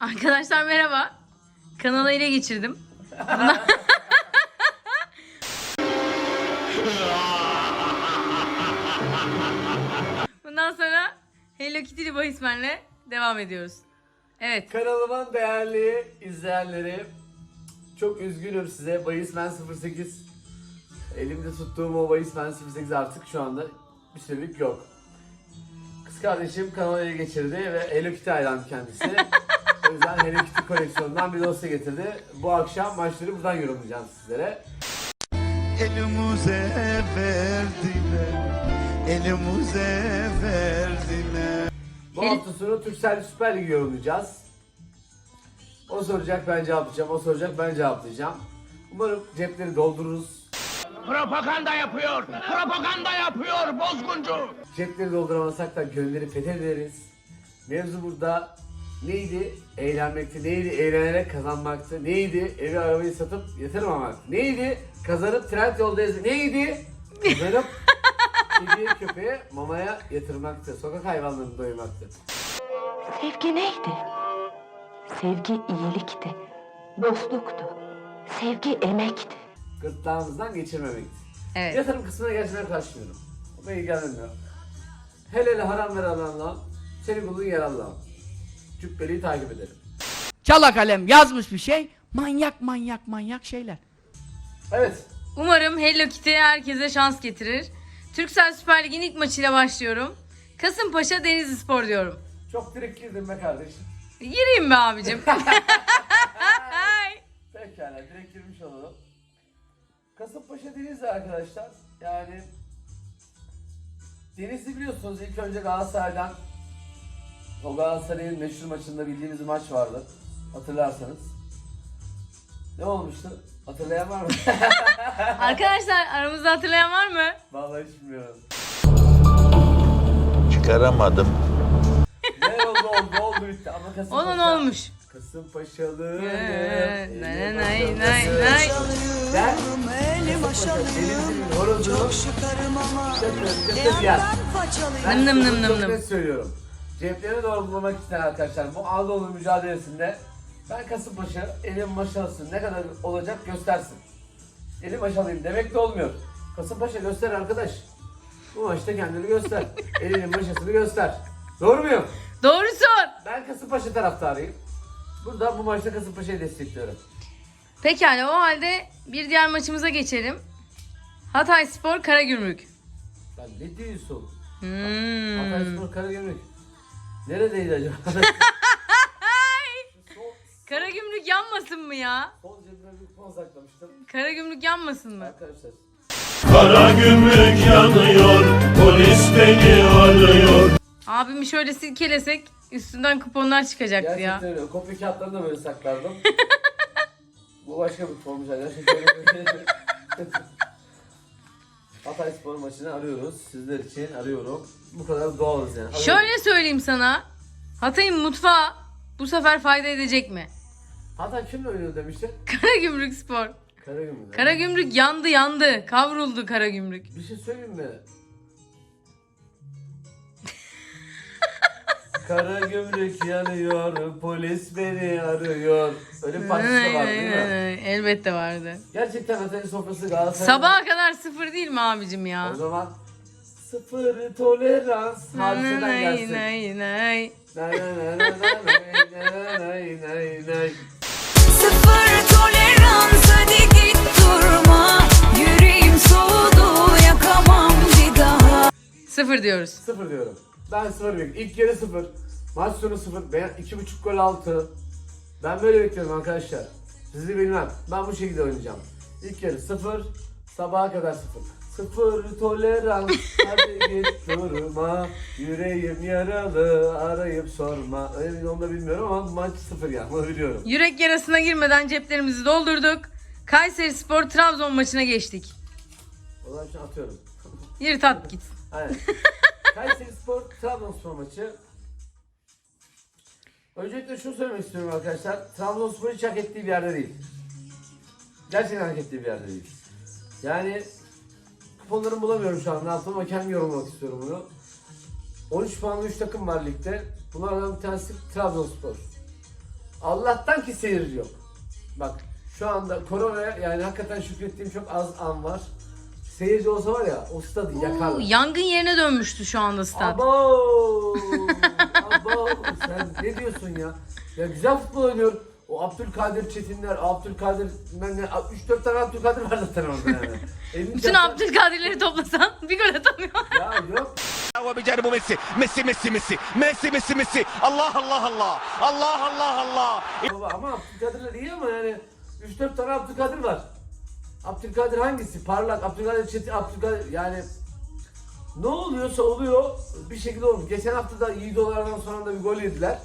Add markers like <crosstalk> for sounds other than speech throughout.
Arkadaşlar merhaba. Kanalı ele geçirdim. Bundan... <laughs> Bundan sonra Hello Kitty'li bahismenle devam ediyoruz. Evet. Kanalımın değerli izleyenleri çok üzgünüm size. Bayismen 08 elimde tuttuğum o Bayismen 08 artık şu anda bir sürelik yok. Kız kardeşim kanalı ele geçirdi ve Hello Kitty hayran kendisi. <laughs> o yüzden Hello Kitty koleksiyonundan bir dosya getirdi. Bu akşam maçları buradan yorumlayacağım sizlere. Elimize verdiler Elimize verdiler Bu hafta sonu Türksel Süper Ligi yorumlayacağız. O soracak ben cevaplayacağım, o soracak ben cevaplayacağım. Umarım cepleri doldururuz. Propaganda yapıyor. Propaganda yapıyor bozguncu. Cepleri dolduramasak da gönülleri fethederiz. Mevzu burada neydi? Eğlenmekti. Neydi? Eğlenerek kazanmaktı. Neydi? Evi arabayı satıp yatırmamak. Neydi? Kazanıp trend yolda ez- Neydi? Kazanıp <laughs> kediye köpeğe mamaya yatırmaktı. Sokak hayvanlarını doyurmaktı. Sevgi neydi? Sevgi iyilikti, dostluktu. Sevgi emekti. Gırtlağımızdan geçirmemekti. Evet. Yatırım kısmına gerçekten karşılıyorum. O beni ilgilendirmiyor. Hele hele haram ver Allah'la. Seni bulduğun yer Allah'ım. Cübbeliyi takip ederim. Çala kalem yazmış bir şey. Manyak manyak manyak şeyler. Evet. Umarım Hello Kitty herkese şans getirir. Türksel Süper Lig'in ilk maçıyla başlıyorum. Kasımpaşa Denizli Spor diyorum. Çok direkt girdim be kardeşim. Gireyim be abicim. <laughs> <laughs> Pekala direkt girmiş olalım. Kasımpaşa Denizli arkadaşlar. Yani Denizli biliyorsunuz ilk önce Galatasaray'dan o Galatasaray'ın meşhur maçında bildiğimiz bir maç vardı. Hatırlarsanız. Ne olmuştu? Hatırlayan var mı? <laughs> Arkadaşlar aramızda hatırlayan var mı? Vallahi hiç bilmiyorum. Çıkaramadım Ne oldu oldu oldu bitti ama Kasımpaşa. Onun olmuş. Kasımpaşalı. Nay nay nay nay. Ben Kasımpaşa Denizli'nin horozunu çıtır çıtır yer. Nım nım nım nım Çok nım. söylüyorum. Ceplerini doğru bulmak isteyen arkadaşlar bu Anadolu mücadelesinde ben Kasımpaşa elim maşalısın ne kadar olacak göstersin. Elim maşalıyım demek de olmuyor. Kasımpaşa göster arkadaş. Bu maçta kendini göster. <laughs> Elinin maşasını göster. Doğru muyum? Doğrusun. Ben Kasımpaşa taraftarıyım. Burada bu maçta Kasımpaşa'yı destekliyorum. Pekala o halde bir diğer maçımıza geçelim. Hatay Spor Karagümrük. Ben ne diyorsun? Hmm. Hatayspor Karagümrük. Neredeydi acaba? sol, <laughs> Karagümrük yanmasın mı ya? sol cebime bir kupon saklamıştım. Karagümrük yanmasın mı? Arkadaşlar Kara gümrük yanıyor, polis beni arıyor. Abimi şöyle silkelesek üstünden kuponlar çıkacaktı ya. gerçekten öyle. Kopya kağıtlarını da böyle saklardım. <laughs> Bu başka bir kuponmuş arkadaşlar. <laughs> Hatayspor maçını arıyoruz. Sizler için arıyorum. Bu kadar doğalız yani. Arıyorum. Şöyle söyleyeyim sana. Hatay'ın mutfağı bu sefer fayda edecek mi? Hatay kimle oynuyor demiştin? <laughs> Karagümrük Spor. Karagümrük. Karagümrük yandı yandı. Kavruldu Karagümrük. Bir şey söyleyeyim mi? Kara gümrük yanıyor, polis beni arıyor. Öyle bir parçası da var değil mi? Elbette vardı. Gerçekten Hatay'ın sofrası Galatasaray. Sabaha kadar sıfır değil mi abicim ya? O zaman sıfır tolerans hadiseden Nay gelsin. nay nay. Nay nay nay nay nay nay nay nay. Sıfır tolerans hadi git durma Yüreğim soğudu yakamam bir daha Sıfır diyoruz. Sıfır diyorum. Ben sıfır bekliyorum. İlk yarı sıfır. Maç sonu sıfır. Ben iki buçuk gol altı. Ben böyle bekliyorum arkadaşlar. Sizi bilmem. Ben bu şekilde oynayacağım. İlk yarı sıfır. Sabaha kadar sıfır. Sıfır tolerans. <laughs> Hadi git durma. Yüreğim yaralı. Arayıp sorma. Öyle onu da bilmiyorum ama maç sıfır yani. Bunu biliyorum. Yürek yarasına girmeden ceplerimizi doldurduk. Kayseri Spor Trabzon maçına geçtik. O zaman atıyorum. Yürü tat git. Aynen. <laughs> Kayseri Spor Trabzonspor maçı. Öncelikle şunu söylemek istiyorum arkadaşlar. Trabzonspor hiç hak ettiği bir yerde değil. Gerçekten hak ettiği bir yerde değil. Yani kuponlarımı bulamıyorum şu an. Ne yaptım ama kendim yorumlamak istiyorum bunu. 13 puanlı 3 takım var ligde. Bunlardan bir tanesi Trabzonspor. Allah'tan ki seyirci yok. Bak şu anda koronaya yani hakikaten şükrettiğim çok az an var. Seyirci olsa var ya o stadı Oo, yakarlar. yangın yerine dönmüştü şu anda stat. Abo! Abo! Sen ne diyorsun ya? Ya güzel futbol oynuyor. O Abdülkadir Çetinler, Abdülkadir ben ne 3-4 tane Abdülkadir var zaten orada yani. Elini <laughs> Bütün çarpsan- Abdülkadirleri toplasan bir gol atamıyor. Ya yok. وبجانبه ميسي ميسي ميسي ميسي ميسي ميسي ميسي الله الله الله الله الله الله Baba ama Abdülkadirler iyi ama yani 3-4 tane Abdülkadir var. Abdülkadir hangisi? Parlak, Abdülkadir Çetin, Abdülkadir yani ne oluyorsa oluyor bir şekilde olmuş. Geçen hafta da iyi dolardan sonra da bir gol yediler.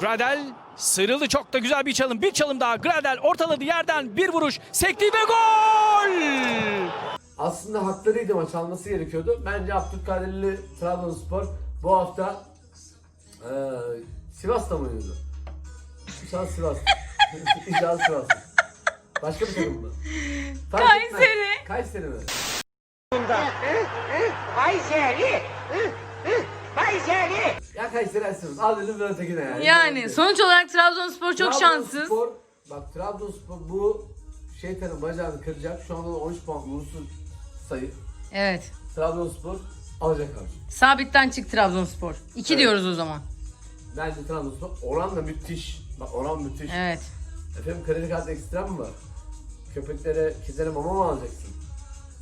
Gradel sıyrıldı çok da güzel bir çalım. Bir çalım daha. Gradel ortaladı yerden bir vuruş. Sekti ve gol! Aslında haklarıydı maç alması gerekiyordu. Bence Abdülkadirli Trabzonspor bu hafta eee Sivas'ta mı oynuyordu? Sivas. İnşallah Sivas. <laughs> Başka bir takım mı? <laughs> Fark etmez. Kayseri. Kayseri mi? Ya Kayseri ya Sivas. Al dedim ben ötekine yani. Yani sonuç olarak Trabzonspor çok şanssız. Trabzonspor, bak Trabzonspor bu şeytanın bacağını kıracak. Şu anda da 13 puan vurursuz sayı. Evet. Trabzonspor alacak abi. Sabitten çık Trabzonspor. 2 Evet. diyoruz o zaman. Bence Trabzonspor oran da müthiş. Bak oran müthiş. Evet. Efendim kredi kartı ekstrem mi var? Köpeklere, kedilere mama mı alacaksın?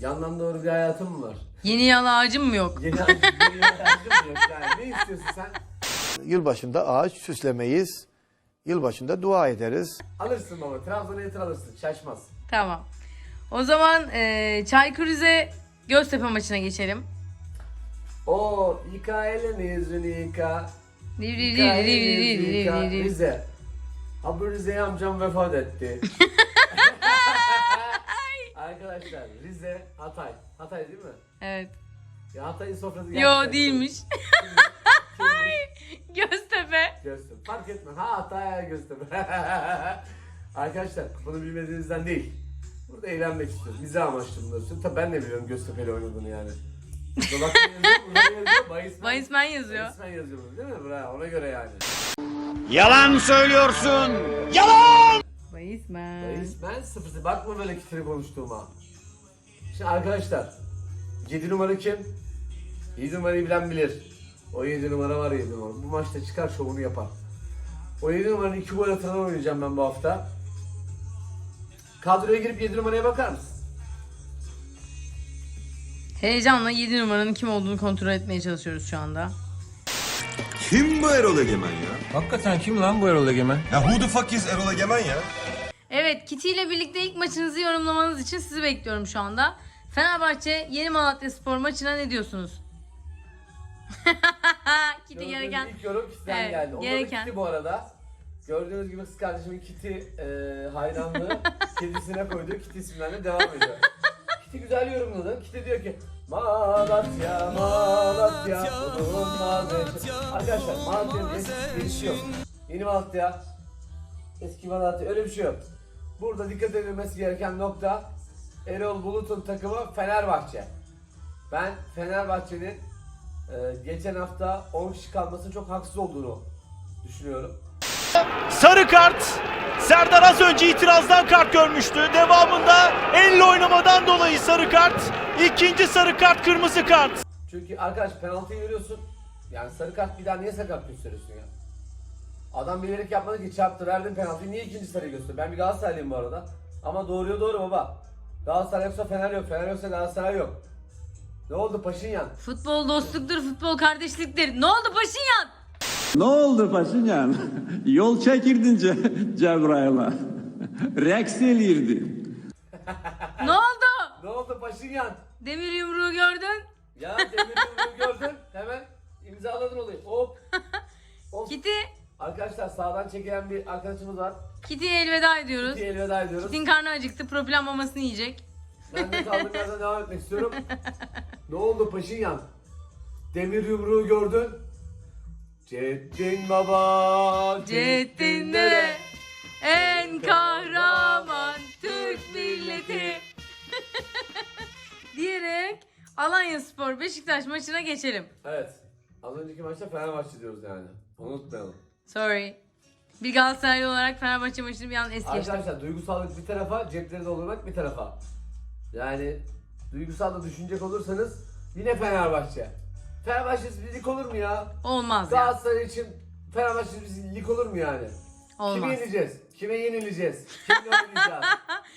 Yandan doğru bir hayatın mı var? Yeni yalı ağacım mı yok? Yeni hayatın mı yok? Yani ne istiyorsun sen? Yılbaşında ağaç süslemeyiz. Yılbaşında dua ederiz. Alırsın baba. Trabzon'a yatır alırsın. Şaşmaz. Tamam. O zaman e, Çaykur Rize Göztepe maçına geçelim. O yıka elini yüzünü yıka. Yıka elini yüzünü yıka. ri ri. Rize. Ha bu Rize'ye amcam vefat etti. <laughs> Arkadaşlar Rize, Hatay. Hatay değil mi? Evet. Ya Hatay'ın sofrası Yo gerçekten değilmiş. <laughs> çok- Göztepe. Göztepe. Fark etme. Ha Hatay Göztepe. <laughs> Arkadaşlar bunu bilmediğinizden değil. Burada eğlenmek istiyoruz. Bize amaçlı bunları söylüyorum. Tabii ben de biliyorum Göztepe'yle oynadığını yani. Ne yazıyor, burada yazıyor? <laughs> Bahismen yazıyor. Bahismen yazıyor bunu, değil mi? Bravo, ona göre yani. Yalan söylüyorsun Bahismen. Bahismen sıfırsı. Bakma böyle kitleri konuştuğuma. Şimdi arkadaşlar. 7 numara kim? 7 numarayı bilen bilir. O 7 numara var 7 numara. Bu maçta çıkar şovunu yapar. O 7 numaranın 2 gol atan oynayacağım ben bu hafta. Kadroya girip 7 numaraya bakar mısın? Heyecanla 7 numaranın kim olduğunu kontrol etmeye çalışıyoruz şu anda. Kim bu Erol Egemen ya? Hakikaten kim lan bu Erol Egemen? Ya who the fuck is Erol Egemen ya? Evet Kitty ile birlikte ilk maçınızı yorumlamanız için sizi bekliyorum şu anda. Fenerbahçe Yeni Malatya Spor maçına ne diyorsunuz? <laughs> Kitty Gördüğünüz gereken. ilk yorum Kitty'den Evet, geldi. Da gereken. Kitty bu arada. Gördüğünüz gibi kız kardeşimin Kitty e, hayranlığı <laughs> kedisine koyduğu Kitty isimlerine devam ediyor. Kitty güzel yorumladı. Kitty diyor ki Malatya, Malatya, bulunmaz eşi." Arkadaşlar Malatya'nın eskisi gelişi yok. Yeni Malatya, eski Malatya öyle bir şey yok. Burada dikkat edilmesi gereken nokta Erol Bulut'un takımı Fenerbahçe. Ben Fenerbahçe'nin e, geçen hafta 10 kişi kalmasının çok haksız olduğunu düşünüyorum. Sarı kart. Serdar az önce itirazdan kart görmüştü. Devamında elle oynamadan dolayı sarı kart. İkinci sarı kart kırmızı kart. Çünkü arkadaş penaltıyı veriyorsun. Yani sarı kart bir daha niye sarı kart gösteriyorsun ya? Adam bilerek yapmadı ki çarptı verdin penaltıyı niye ikinci sarıyı gösteriyor? Ben bir Galatasaraylıyım bu arada. Ama doğruya doğru baba. Galatasaray yoksa Fener yok. Fener yoksa Galatasaray yok. Ne oldu Paşinyan? Futbol dostluktur, futbol kardeşliktir. Ne oldu Paşinyan? Ne oldu Paşinyan? <laughs> Yol çekirdin Ce- Cebrail'a. Reks elirdin. Ne oldu? Ne oldu Paşinyan? Demir yumruğu gördün. Ya Demir'i gördün. Hemen imzaladın olayı. Hop. Hop. <laughs> Kitty, Arkadaşlar sağdan çekilen bir arkadaşımız var. Kitty'ye elveda ediyoruz. Bir elveda ediyoruz. Kitty'nin karnı acıktı. Propilen mamasını yiyecek. Ben de kaldığım yerden <laughs> devam etmek istiyorum. ne oldu Paşinyan? Demir yumruğu gördün. Ceddin baba. Ceddin dede, en kahraman Türk milleti. <laughs> Diyerek Alanya Spor Beşiktaş maçına geçelim. Evet. Az önceki maçta Fenerbahçe diyoruz yani. Unutmayalım. Sorry. Bir Galatasaraylı olarak Fenerbahçe maçını bir an es geçtim. Arkadaşlar duygusallık bir tarafa, cepleri doldurmak bir tarafa. Yani duygusal da düşünecek olursanız yine Fenerbahçe. Fenerbahçe'siz bir lig olur mu ya? Olmaz ya. Galatasaray için Fenerbahçe'siz bir lig olur mu yani? Olmaz. yeneceğiz? Kime yenileceğiz? Kimle oynayacağız?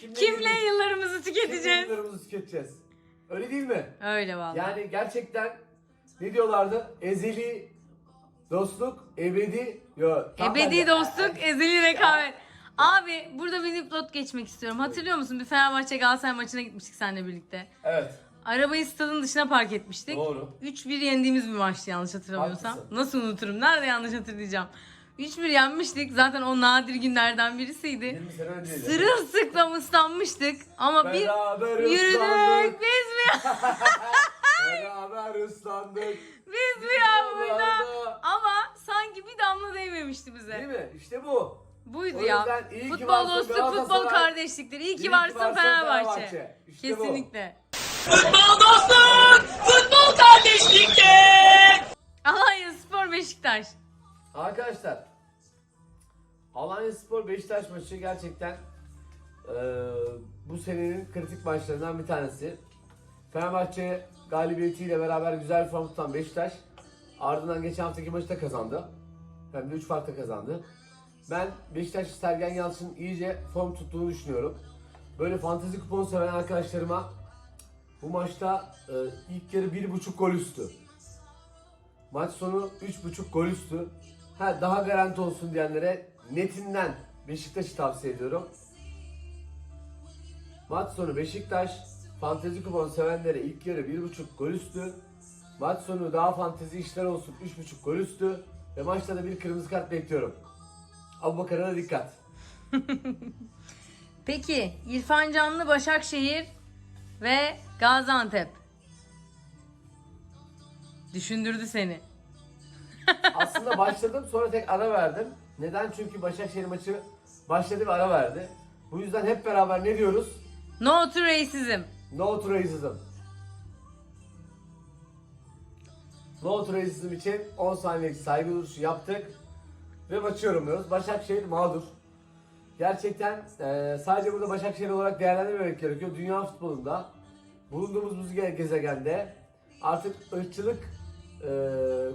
Kimle <laughs> Kimle yenileceğiz? yıllarımızı Kimle tüketeceğiz? yıllarımızı tüketeceğiz? Öyle değil mi? Öyle vallahi. Yani gerçekten ne diyorlardı? Ezeli dostluk, ebedi yok. Ebedi dostluk, ezeli rekabet. Abi burada bir dipnot geçmek istiyorum. Hatırlıyor musun? Bir Fenerbahçe Galatasaray maçına gitmiştik seninle birlikte. Evet. Arabayı stadın dışına park etmiştik. Doğru. 3-1 yendiğimiz bir maçtı yanlış hatırlamıyorsam. Haklısın. Nasıl unuturum? Nerede yanlış hatırlayacağım? 3-1 yenmiştik. Zaten o nadir günlerden birisiydi. 20 sene önceydi. Sırılsıklam ıslanmıştık. Ama bir Beraber yürüdük. ıslandık. Biz mi? <laughs> Beraber ıslandık. <laughs> Biz mi ya burada? Yollarda. Ama sanki bir damla değmemişti bize. Değil mi? İşte bu. Buydu O ya. iyi Futbol varsın Galatasaray. futbol kardeşliktir. İyi ki İyi ki varsın varsın Fenerbahçe. Fenerbahçe. İşte bu. Kesinlikle. Futbol dostluk, futbol kardeşliktir. Alanya Spor Beşiktaş. Arkadaşlar Alanya Spor Beşiktaş maçı gerçekten eee, bu senenin kritik maçlarından bir tanesi. Fenerbahçe galibiyetiyle beraber güzel bir form tutan Beşiktaş ardından geçen haftaki maçı da kazandı. Hem de 3 farkla kazandı. Ben Beşiktaş Sergen Yalçın'ın iyice form tuttuğunu düşünüyorum. Böyle fantezi kupon seven arkadaşlarıma bu maçta eee, ilk yarı 1.5 gol üstü. Maç sonu 3.5 gol üstü. Ha daha garanti olsun diyenlere netinden Beşiktaş'ı tavsiye ediyorum. Maç sonu Beşiktaş, fantezi kupon sevenlere ilk yarı 1.5 gol üstü. Maç sonu daha fantezi işler olsun 3.5 gol üstü. Ve maçta da bir kırmızı kart bekliyorum. Abubakar'a da dikkat. <laughs> Peki İrfan Canlı Başakşehir ve Gaziantep. Düşündürdü seni. <laughs> Aslında başladım sonra tek ara verdim. Neden? Çünkü Başakşehir maçı başladı ve ara verdi. Bu yüzden hep beraber ne diyoruz? No to racism. No to racism. No to racism için 10 saniyelik saygı duruşu yaptık. Ve maçı yorumluyoruz. Başakşehir mağdur. Gerçekten eee, sadece burada Başakşehir olarak değerlendirmemek gerekiyor. Dünya futbolunda bulunduğumuz bu ge- gezegende artık ırkçılık eee,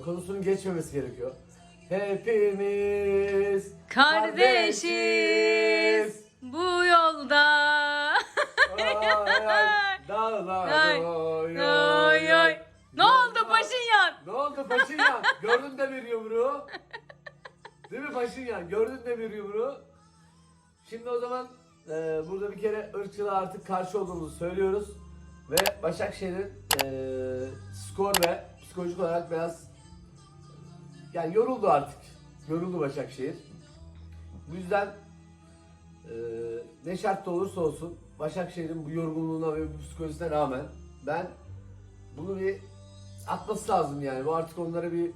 konusunun geçmemesi gerekiyor. Hepimiz Kardeşiz bu yolda. Dağlar, Oy oy, oy. Ne oldu Paşinyan? Ne oldu Paşinyan? Gördün de bir yumruğu. Değil mi Paşinyan? Gördün de bir yumruğu. Şimdi o zaman e, burada bir kere ırkçılığa artık karşı olduğumuzu söylüyoruz. Ve Başakşehir'in e, skor ve psikolojik olarak biraz yani yoruldu artık. Yoruldu Başakşehir. Bu yüzden e, ne şartta olursa olsun Başakşehir'in bu yorgunluğuna ve bu psikolojisine rağmen ben bunu bir atması lazım yani. Bu artık onlara bir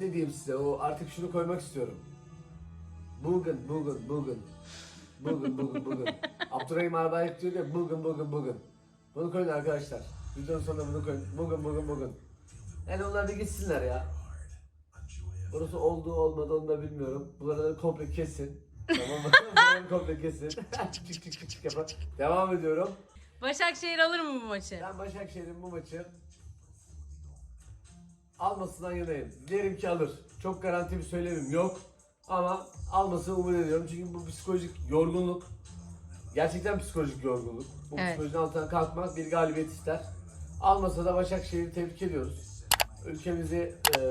ne diyeyim size o artık şunu koymak istiyorum. Bugün, bugün, bugün. Bugün, bugün, bugün. <laughs> Abdurrahim Arbayek diyor ya bugün, bugün, bugün. Bunu koyun arkadaşlar. Videonun sonunda bunu koyun. Bugün, bugün, bugün. Yani onlar bir gitsinler ya. Burası oldu olmadı onu da bilmiyorum. Buraları komple kesin. Tamam mı? Buraları komple kesin. çık çık çık çık çık yapar. Devam ediyorum. Başakşehir alır mı bu maçı? Ben Başakşehir'in bu maçı almasından yanayım. Dilerim ki alır. Çok garanti bir söylemim yok. Ama almasını umut ediyorum. Çünkü bu psikolojik yorgunluk gerçekten psikolojik yorgunluk. Bu Evet. psikolojinin altından kalkmak bir galibiyet ister. Almasa da Başakşehir'i tebrik ediyoruz. Ülkemizi e,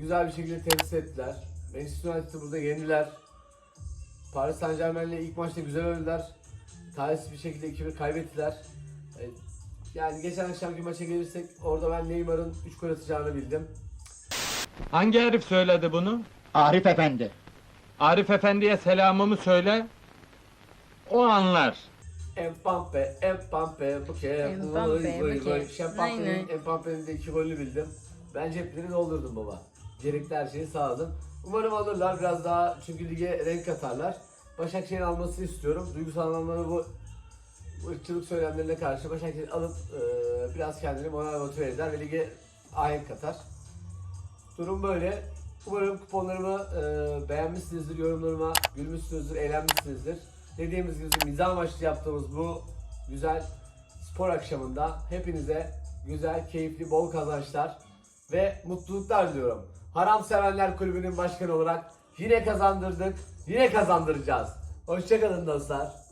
güzel bir şekilde temsil ettiler. Manchester United'ı burada yendiler. Paris Saint Germain'le ilk maçta güzel oynadılar. Talihsiz bir şekilde 2-1 kaybettiler. E, Yani geçen akşamki maça gelirsek orada ben Neymar'ın 3 gol atacağını bildim. Hangi herif söyledi bunu? Arif Efendi. Arif Efendi'ye selamımı söyle. O anlar. Empampe, Empampe, Buke, Buke. vıy. Nay, Şempampe'nin. Empampe'nin de 2 golünü bildim. Ben cepleri doldurdum baba. Gerekli her şeyi sağladım. Umarım alırlar biraz daha çünkü lige renk katarlar. Başakşehir'in almasını istiyorum. Duygusal anlamda bu ırkçılık söylemlerine karşı Başakşehir alıp e, biraz kendini moral motive eder ve lige ahenk katar. Durum böyle. Umarım kuponlarımı e, beğenmişsinizdir, yorumlarıma gülmüşsünüzdür, eğlenmişsinizdir. Dediğimiz gibi mizah amaçlı yaptığımız bu güzel spor akşamında hepinize güzel, keyifli, bol kazançlar ve mutluluklar diliyorum. Haram Sevenler Kulübü'nün başkanı olarak yine kazandırdık, yine kazandıracağız. Hoşçakalın dostlar.